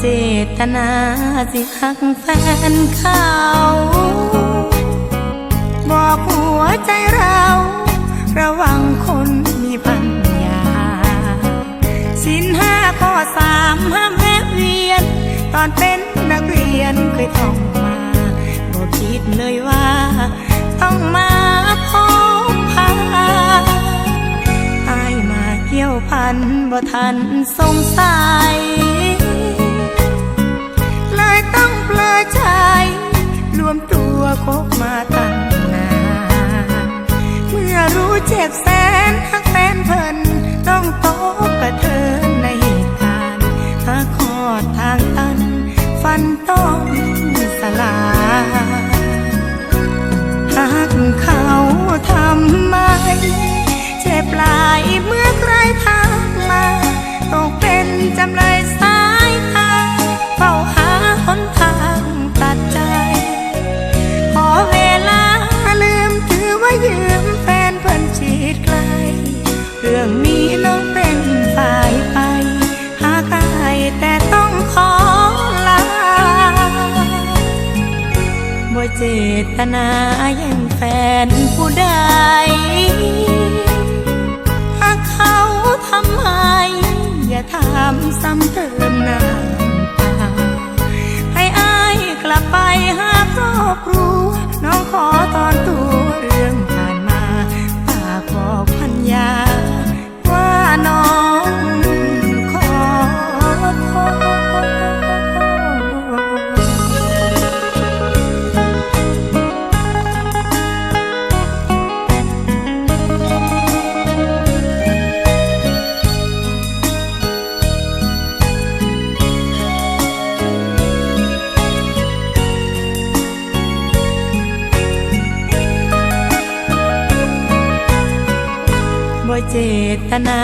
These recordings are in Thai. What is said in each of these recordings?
เจตนาสิหักแฟนเขาบอกหัวใจเรา ระวังคนมีปัญญา สินห้าข้อสามห้ามแวะเวียน ตอนเป็นนักเรียนเคยท่องมาบอกคิดเลยว่า ต้องมาพบพาอายมาเกี่ยวพันบ่ทันสงสัย เจ็บแสนหักแฟนเพิ่นต้องโตบกระเทินในเหตุการณ์หาขอดทางตัน ฟันต้องสลายหากเขาทำไม เจ็บหลายเมื่อใครทำมาตกเป็นจำเลยสายทางเฝ้าหาหนทางตัดใจ ขอเวลาลืมถือว่ายืม รื่องนี้น้องเป็นฝ่ายไป หากอายแต่ต้องขอลาบ่เจตนาแยังแฟนผู้ใดหากเขาทำให้อย่าทำซ้ำเติมน้ำตาให้อายกลับไปหาครอบครัว บ่เจตนา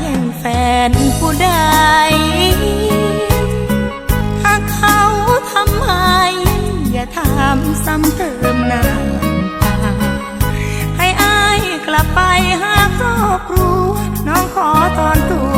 แยังแฟนผู้ใดหากเขาทำให้อย่าทำซ้ำเติมน้ำตาให้อายกลับไปหาครอบครัวน้องขอตอนตัว